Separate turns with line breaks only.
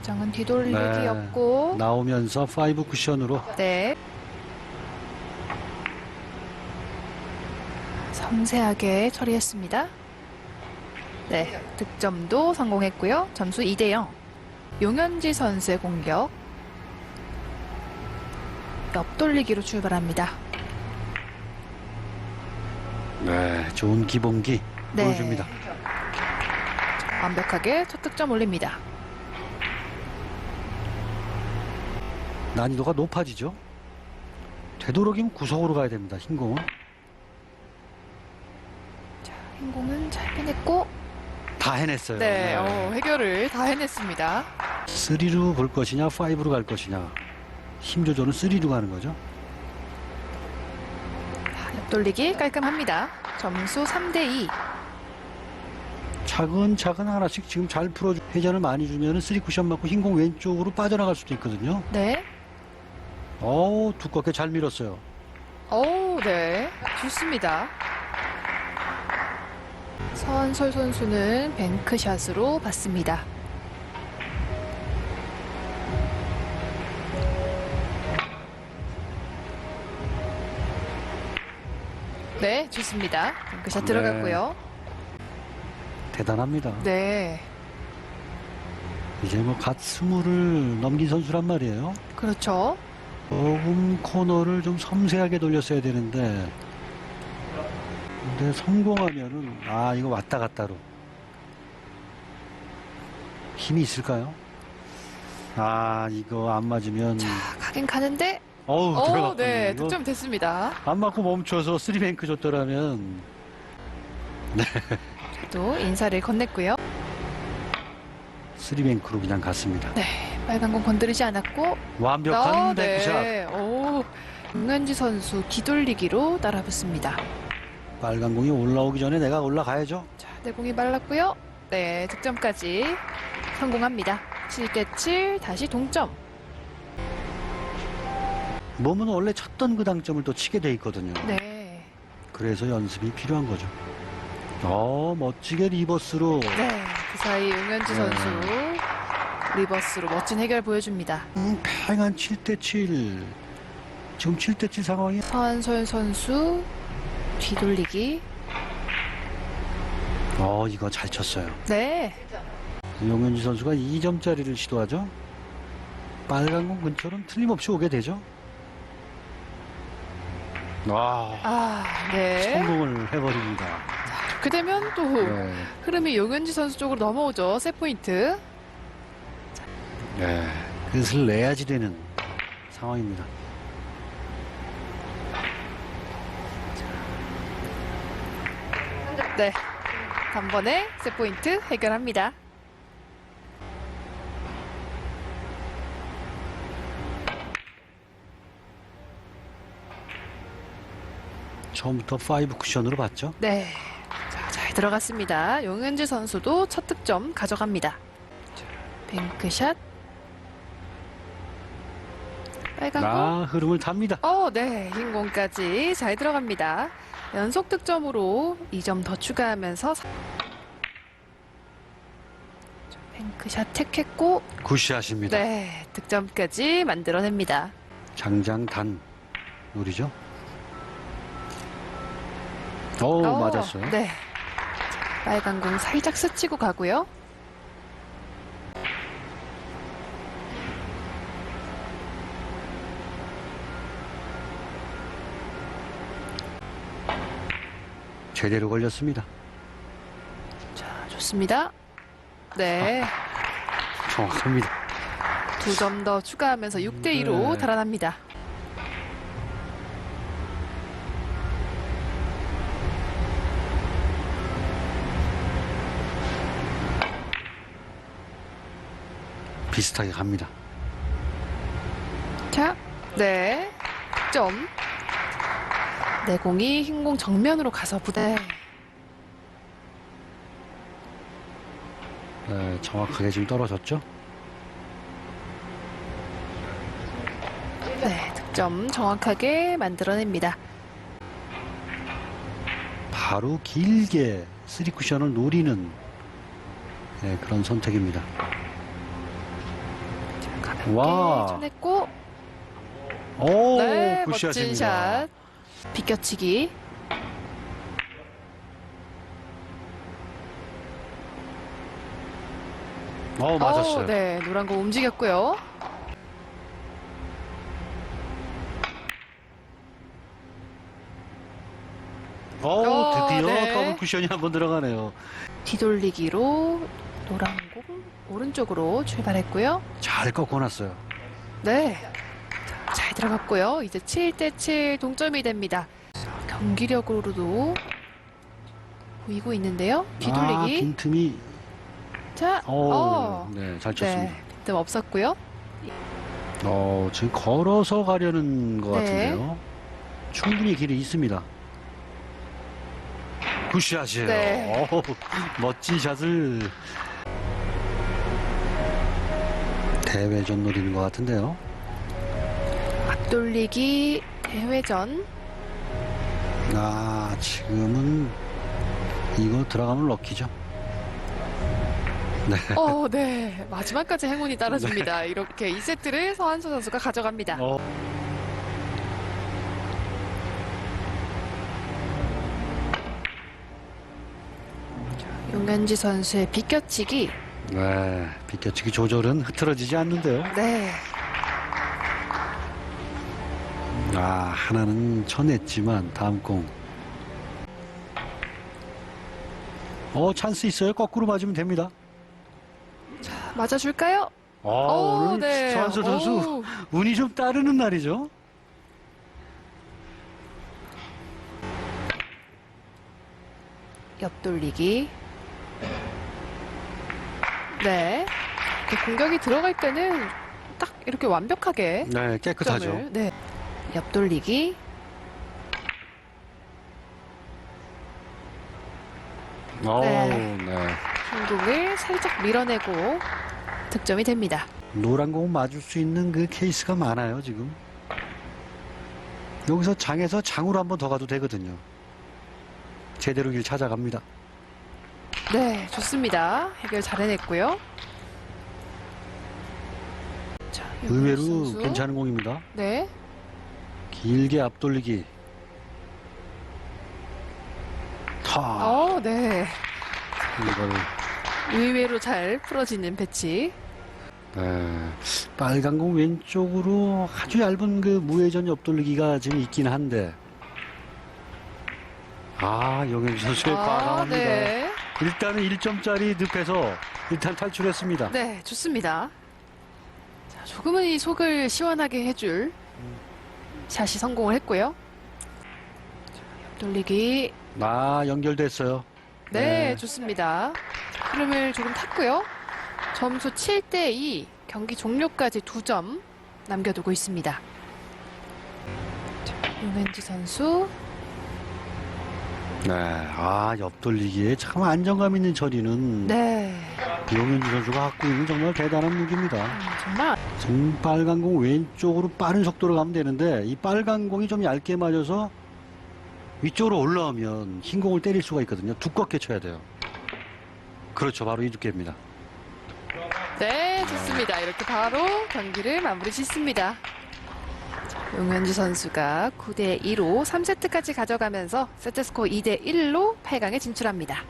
회장은 뒤돌리기였고.
나오면서 5 쿠션으로
네. 섬세하게 처리했습니다. 네, 득점도 성공했고요. 점수 2대 0. 용현지 선수의 공격. 옆돌리기로 출발합니다.
네, 좋은 기본기
네.
보여줍니다.
완벽하게 첫 득점 올립니다.
난이도가 높아지죠. 되도록이면 구석으로 가야 됩니다. 흰 공은.
흰 공은 잘 빼냈고,
다 해냈어요.
네, 어, 해결을 다 해냈습니다.
3루 볼 것이냐, 5로 갈 것이냐. 힘 조절은 3로 가는 거죠.
옆돌리기 깔끔합니다. 점수 3대 2.
차근차근 하나씩 지금 잘 풀어주, 회전을 많이 주면은 3 쿠션 맞고 흰 공 왼쪽으로 빠져나갈 수도 있거든요.
네.
어우, 두껍게 잘 밀었어요.
오, 네. 좋습니다. 서한솔 선수는 뱅크샷으로 받습니다. 네, 좋습니다. 뱅크샷
네.
들어갔고요.
대단합니다.
네,
이제 뭐 갓 스물을 넘긴 선수란 말이에요.
그렇죠.
조금 코너를 좀 섬세하게 돌렸어야 되는데 근데 성공하면은 아 이거 왔다 갔다로 힘이 있을까요? 아 이거 안 맞으면
자, 가긴 가는데,
어우
오,
들어갔군요.
네,
이거
득점 됐습니다.
안 맞고 멈춰서 쓰리뱅크 줬더라면
또 인사를 건넸고요.
쓰리뱅크로 그냥 갔습니다.
네, 빨간 공 건드리지 않았고,
완벽한
아,
뱅크샷
네. 오, 윤현지 선수 뒤돌리기로 따라붙습니다.
빨간 공이 올라오기 전에 내가 올라가야죠.
자, 내 공이 말랐고요. 네, 득점까지 성공합니다. 7대 7, 다시 동점.
몸은 원래 쳤던 그 당점을 또 치게 돼 있거든요.
네,
그래서 연습이 필요한 거죠. 어, 멋지게 리버스로.
네, 그 사이 윤현지
네.
선수 리버스로 멋진 해결 보여줍니다.
음, 팽한 7대7. 지금 7대7 상황이.
서한솔 선수 뒤돌리기.
어, 이거 잘 쳤어요.
네,
용현지 선수가 2점짜리를 시도하죠. 빨간 공 근처는 틀림없이 오게 되죠. 와,
아, 네.
성공을 해버립니다.
그렇게 되면 또
네.
흐름이 용현지 선수 쪽으로 넘어오죠. 세 포인트.
네. 그것을 내야지 되는 상황입니다.
네. 단번에 세 포인트 해결합니다.
처음부터 5 쿠션으로 봤죠.
네. 자, 잘 들어갔습니다. 용현지 선수도 첫 득점 가져갑니다. 자, 뱅크샷. 빨간 공.
아, 흐름을 탑니다.
어, 네. 흰 공까지 잘 들어갑니다. 연속 득점으로 2점 더 추가하면서 사- 뱅크샷 택했고
굿샷입니다.
네. 득점까지 만들어냅니다.
장장단 노리죠. 오,
어,
맞았어요.
네. 자, 빨간 공 살짝 스치고 가고요.
제대로 걸렸습니다.
자, 좋습니다. 네.
정확합니다.
두 점 더 추가하면서 6대 2로
네.
달아납니다.
비슷하게 갑니다.
자, 네. 득점. 네 공이 흰 공 정면으로 가서 부대.
네, 정확하게 지금 떨어졌죠.
네, 득점 정확하게 만들어냅니다.
바로 길게 쓰리 쿠션을 노리는 네, 그런 선택입니다. 와.
쳐냈고
오,
네, 멋진
굿샷입니다.
샷. 비껴치기.
어, 맞았어요.
어, 네, 노란 거 움직였고요.
오,
어,
드디어
네.
더블 쿠션이 한번 들어가네요.
뒤돌리기로 노란 공 오른쪽으로 출발했고요.
잘 꺾어놨어요.
네. 들어갔고요. 이제 7대7 동점이 됩니다. 자, 경기력으로도 보이고 있는데요.
아,
뒤돌리기.
빈틈이,
자,
오,
어,
네, 잘 쳤습니다.
네. 빈틈 없었고요.
어, 지금 걸어서 가려는 것
네.
같은데요. 충분히 길이 있습니다. 굿샷이에요.
네.
어우, 멋진 샷을 대회전 노리는 것 같은데요.
앞돌리기 대회전.
아, 지금은 이거 들어가면 럭키죠. 네.
어, 네. 마지막까지 행운이 따라줍니다. 이렇게 2세트를 서한수 선수가 가져갑니다.
어,
용간지 선수의 비껴치기.
네. 비껴치기 조절은 흐트러지지 않는데요.
네.
아, 하나는 쳐냈지만 다음 공. 어, 찬스 있어요. 거꾸로 맞으면 됩니다.
맞아줄까요?
어,
오,
오늘
네.
선수
오.
운이 좀 따르는 날이죠.
옆돌리기. 네. 이렇게 공격이 들어갈 때는 딱 이렇게 완벽하게
네, 깨끗하죠.
점을, 네. 옆돌리기.
어,
네.
네.
공공을 살짝 밀어내고 득점이 됩니다.
노란 공 맞을 수 있는 그 케이스가 많아요, 지금. 여기서 장에서 장으로 한 번 더 가도 되거든요. 제대로 길 찾아갑니다.
네, 좋습니다. 해결 잘 해냈고요. 자,
의외로
선수.
괜찮은 공입니다.
네.
길게 앞돌리기. 타.
어, 네.
이걸
의외로 잘 풀어지는 배치.
네. 빨간 공 왼쪽으로 아주 얇은 그 무회전 옆돌리기가 지금 있긴 한데. 아, 영현주 선수의 과감합니다.
네.
일단은 1점짜리 늪에서 일단 탈출했습니다.
네, 좋습니다. 자, 조금은 이 속을 시원하게 해줄 샷이 성공을 했고요. 자, 옆돌리기.
아, 연결됐어요.
네,
네.
좋습니다. 자, 흐름을 조금 탔고요. 점수 7대 2, 경기 종료까지 2점 남겨두고 있습니다. 자, 용현지 선수.
네. 아, 옆돌리기에 참 안정감 있는 처리는
네.
용현주 선수가 갖고 있는 정말 대단한 무기입니다.
음, 정말.
지금 빨간 공 왼쪽으로 빠른 속도로 가면 되는데 이 빨간 공이 좀 얇게 맞아서 위쪽으로 올라오면 흰 공을 때릴 수가 있거든요. 두껍게 쳐야 돼요. 그렇죠. 바로 이 두께입니다.
네, 좋습니다. 이렇게 바로 경기를 마무리 짓습니다. 자, 용현주 선수가 9대 2로 3세트까지 가져가면서 세트 스코어 2대 1로 8강에 진출합니다.